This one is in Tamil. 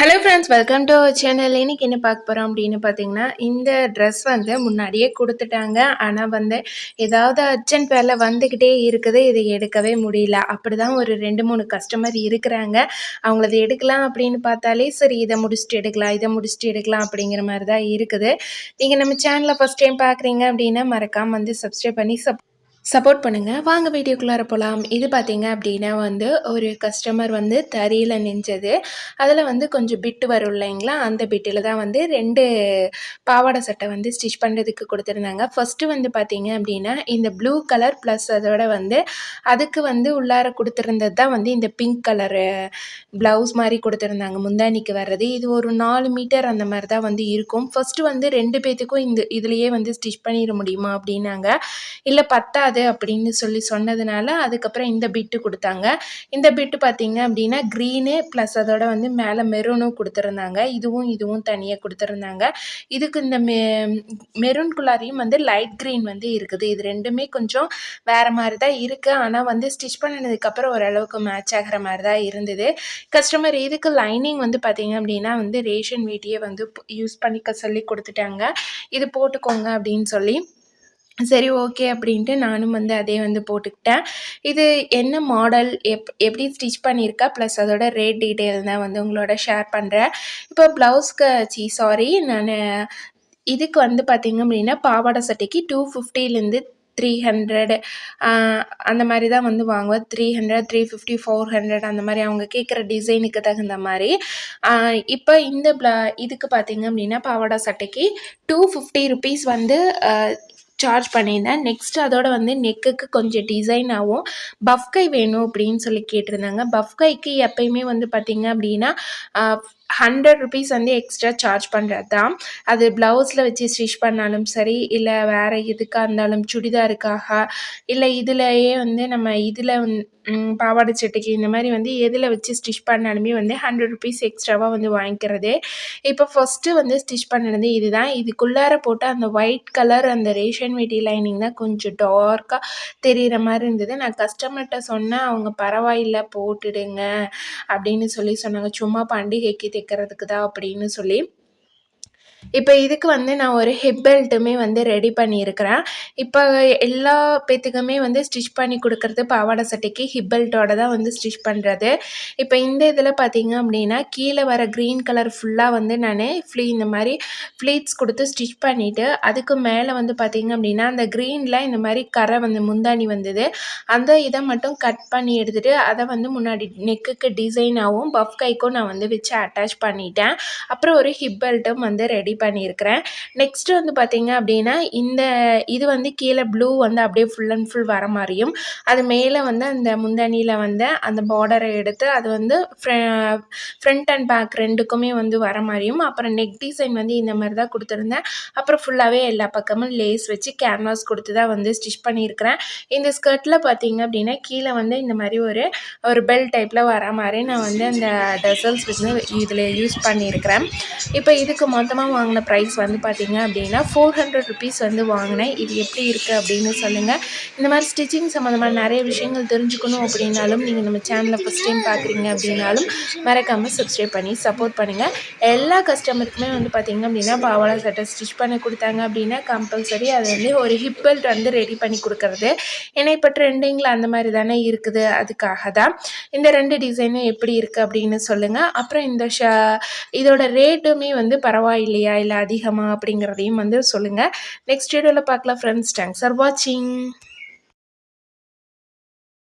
Hello friends welcome to channel இன்னைக்கு என்ன பார்க்க போகிறோம் அப்படின்னு பார்த்தீங்கன்னா இந்த ட்ரெஸ் வந்து முன்னாடியே கொடுத்துட்டாங்க. ஆனால் வந்து ஏதாவது அர்ஜென்ட் வேலை வந்துக்கிட்டே இருக்குது. இதை எடுக்கவே முடியல. அப்படி தான் ஒரு ரெண்டு மூணு கஸ்டமர் இருக்கிறாங்க. அவங்களது எடுக்கலாம் அப்படின்னு பார்த்தாலே சரி இதை முடிச்சுட்டு எடுக்கலாம் இதை முடிச்சுட்டு எடுக்கலாம் அப்படிங்கிற மாதிரி தான் இருக்குது. நீங்கள் நம்ம சேனலை ஃபஸ்ட் டைம் பார்க்குறீங்க அப்படின்னா மறக்காமல் வந்து சப்ஸ்கிரைப் பண்ணி சப் சப்போர்ட் பண்ணுங்கள் வாங்க வீடியோக்குள்ளார போகலாம் இது பார்த்தீங்க அப்படின்னா வந்து ஒரு கஸ்டமர் வந்து தறியில் நெஞ்சது அதில் வந்து கொஞ்சம் பிட்டு வரும் இல்லைங்களா? அந்த பிட்டில் தான் வந்து ரெண்டு பாவாடை சட்டை வந்து ஸ்டிச் பண்ணுறதுக்கு கொடுத்துருந்தாங்க. ஃபஸ்ட்டு வந்து பார்த்திங்க அப்படின்னா இந்த ப்ளூ கலர் ப்ளஸ் அதோட வந்து அதுக்கு வந்து உள்ளார கொடுத்துருந்தது தான் வந்து இந்த பிங்க் கலரு ப்ளவுஸ் மாதிரி கொடுத்துருந்தாங்க. முந்தானிக்கு வர்றது. இது ஒரு நாலு மீட்டர் அந்த மாதிரி தான் வந்து இருக்கும். ஃபஸ்ட்டு வந்து ரெண்டு பேத்துக்கும் இந்த இதுலேயே வந்து ஸ்டிச் பண்ணிட முடியுமா அப்படின்னாங்க. இல்லை பத்தா வராது அப்படின்னு சொல்லி சொன்னதுனால அதுக்கப்புறம் இந்த பிட்டு கொடுத்தாங்க. இந்த பிட்டு பார்த்தீங்க அப்படின்னா க்ரீனு ப்ளஸ் அதோட வந்து மேலே மெரூனும் கொடுத்துருந்தாங்க. இதுவும் இதுவும் தனியாக கொடுத்துருந்தாங்க. இதுக்கு இந்த மெ மெரூன்குள்ளாரையும் வந்து லைட் க்ரீன் வந்து இருக்குது. இது ரெண்டுமே கொஞ்சம் வேறு மாதிரி தான் இருக்குது ஆனால் வந்து ஸ்டிச் பண்ணினதுக்கப்புறம் ஓரளவுக்கு மேட்ச் ஆகிற மாதிரி தான் இருந்தது. கஸ்டமர் இதுக்கு லைனிங் வந்து பார்த்திங்க அப்படின்னா வந்து ரேஷன் வீட்டையே வந்து யூஸ் பண்ணிக்க சொல்லி கொடுத்துட்டாங்க. இது போட்டுக்கோங்க அப்படின்னு சொல்லி சரி ஓகே அப்படின்ட்டு நானும் வந்து அதே வந்து போட்டுக்கிட்டேன். இது என்ன மாடல் எப் எப்படி ஸ்டிச் பண்ணியிருக்கா? ப்ளஸ் அதோட ரேட் டீட்டெயில் தான் வந்து உங்களோட ஷேர் பண்ணுறேன் இப்போ ப்ளவுஸ்க்கு சி சாரி நான் இதுக்கு வந்து பார்த்திங்க அப்படின்னா பாவாடை சட்டைக்கு டூ ஃபிஃப்டிலேருந்து த்ரீ ஹண்ட்ரடு அந்த மாதிரி தான் வந்து வாங்குவேன். Three hundred three fifty four hundred அந்த மாதிரி அவங்க கேட்குற டிசைனுக்கு தகுந்த மாதிரி. இப்போ இந்த ப்ள இதுக்கு பார்த்திங்க அப்படின்னா பாவாடை சட்டைக்கு டூ ஃபிஃப்டி ருபீஸ் வந்து சார்ஜ் பண்ணியிருந்தேன். நெக்ஸ்ட் அதோட வந்து நெக்குக்கு கொஞ்சம் டிசைனாகவும் பஃப் கை வேணும் அப்படின்னு சொல்லி கேட்டிருந்தாங்க. பஃப் கைக்கு எப்பயுமே வந்து பார்த்திங்க அப்படின்னா ஹண்ட்ரட் ருபீஸ் வந்து எக்ஸ்ட்ரா சார்ஜ் பண்ணுறது தான் அது ப்ளவுஸில் வச்சு ஸ்டிச் பண்ணாலும் சரி இல்லை வேறு எதுக்காக இருந்தாலும் சுடிதாருக்காக இல்லை இதுலேயே வந்து நம்ம இதில் பாவாடை சட்டைக்கு இந்த மாதிரி வந்து எதில் வச்சு ஸ்டிச் பண்ணாலுமே வந்து ஹண்ட்ரட் ருபீஸ் எக்ஸ்ட்ராவாக வந்து வாங்கிக்கிறது. இப்போ ஃபஸ்ட்டு வந்து ஸ்டிச் பண்ணுறது இதுதான். இதுக்குள்ளார போட்டு அந்த ஒயிட் கலர் அந்த ரேஷன் வெட்டி லைனிங் தான் கொஞ்சம் டார்க்காக தெரிகிற மாதிரி இருந்தது. நான் கஸ்டமர்கிட்ட சொன்னேன் அவங்க பரவாயில்ல போட்டுடுங்க. அப்படின்னு சொல்லி சொன்னாங்க. சும்மா பண்டிகைக்கு தைக்கிறதுக்கு தான் அப்படின்னு சொல்லி இப்போ இதுக்கு வந்து நான் ஒரு ஹிப் பெல்ட்டுமே வந்து ரெடி பண்ணியிருக்கிறேன். இப்போ எல்லா பேத்துக்குமே வந்து ஸ்டிச் பண்ணி கொடுக்குறது பாவாடை சட்டைக்கு ஹிப் பெல்ட்டோட தான் வந்து ஸ்டிச் பண்ணுறது இப்போ இந்த இதில் பார்த்தீங்க அப்படின்னா கீழே வர க்ரீன் கலர் ஃபுல்லாக வந்து நான் ஃப்ளீ இந்த மாதிரி ஃப்ளீட்ஸ் கொடுத்து ஸ்டிச் பண்ணிவிட்டு அதுக்கு மேலே வந்து பார்த்திங்க அப்படின்னா அந்த க்ரீனில் இந்த மாதிரி கரை வந்து முந்தாணி வந்தது. அந்த இதை மட்டும் கட் பண்ணி எடுத்துகிட்டு அதை வந்து முன்னாடி நெக்குக்கு டிசைனாகவும் பஃப் கைக்கும் நான் வந்து வச்சு அட்டாச் பண்ணிட்டேன். அப்புறம் ஒரு ஹிப் பெல்ட்டும் வந்து ரெடி பண்ணியிருக்கிறேன். நெக்ஸ்ட்டு வந்து பார்த்திங்க அப்படின்னா இந்த இது வந்து கீழே ப்ளூ வந்து அப்படியே ஃபுல் அண்ட் ஃபுல் வர மாதிரியும் அது மேலே வந்து அந்த முந்தணியில் வந்து அந்த பார்டரை எடுத்து அது வந்து ஃப்ரண்ட் அண்ட் பேக் ரெண்டுக்குமே வந்து வர மாதிரியும் அப்புறம் நெக் டிசைன் வந்து இந்த மாதிரி தான் கொடுத்துருந்தேன். அப்புறம் ஃபுல்லாகவே எல்லா பக்கமும் லேஸ் வச்சு கேன்வாஸ் கொடுத்து தான் வந்து ஸ்டிச் பண்ணியிருக்கிறேன். இந்த ஸ்கர்ட்டில் பார்த்தீங்க அப்படின்னா கீழே வந்து இந்த மாதிரி ஒரு ஒரு பெல் டைப்பில் வர மாதிரி நான் வந்து அந்த டசல்ஸ் வந்து இதில் யூஸ் பண்ணியிருக்கிறேன். இப்போ இதுக்கு மொத்தமாக வாங்கின ப்ரைஸ் வந்து பார்த்திங்க அப்படின்னா ஃபோர் ஹண்ட்ரட் ருபீஸ் வந்து வாங்கினேன். இது எப்படி இருக்குது அப்படின்னு சொல்லுங்கள் இந்த மாதிரி ஸ்டிச்சிங் சம்மந்தமாக நிறைய விஷயங்கள் தெரிஞ்சுக்கணும் அப்படின்னாலும் நீங்கள் நம்ம சேனலில் ஃபஸ்ட் டைம் பார்க்குறீங்க அப்படின்னாலும் மறக்காமல் சப்ஸ்கிரைப் பண்ணி சப்போர்ட் பண்ணுங்கள் எல்லா கஸ்டமருக்குமே வந்து பார்த்திங்க அப்படின்னா பாவாடை சட்டை ஸ்டிச் பண்ணி கொடுத்தாங்க அப்படின்னா கம்பல்சரி அது வந்து ஒரு ஹிப் பெல்ட் வந்து ரெடி பண்ணி கொடுக்குறது. ஏன்னா இப்போ ட்ரெண்டிங்கில் அந்த மாதிரி தானே இருக்குது. அதுக்காக தான் இந்த ரெண்டு டிசைனும் எப்படி இருக்குது அப்படின்னு சொல்லுங்கள் அப்புறம் இந்த ஷ இதோட ரேட்டுமே வந்து பரவாயில்லையா இல்லை அதிகமாக அப்படிங்கிறதையும் வந்து சொல்லுங்கள் நெக்ஸ்ட் வீடியோவில் பார்க்கலாம் ஃப்ரெண்ட்ஸ் தேங்க்ஸ் ஃபார் வாட்சிங்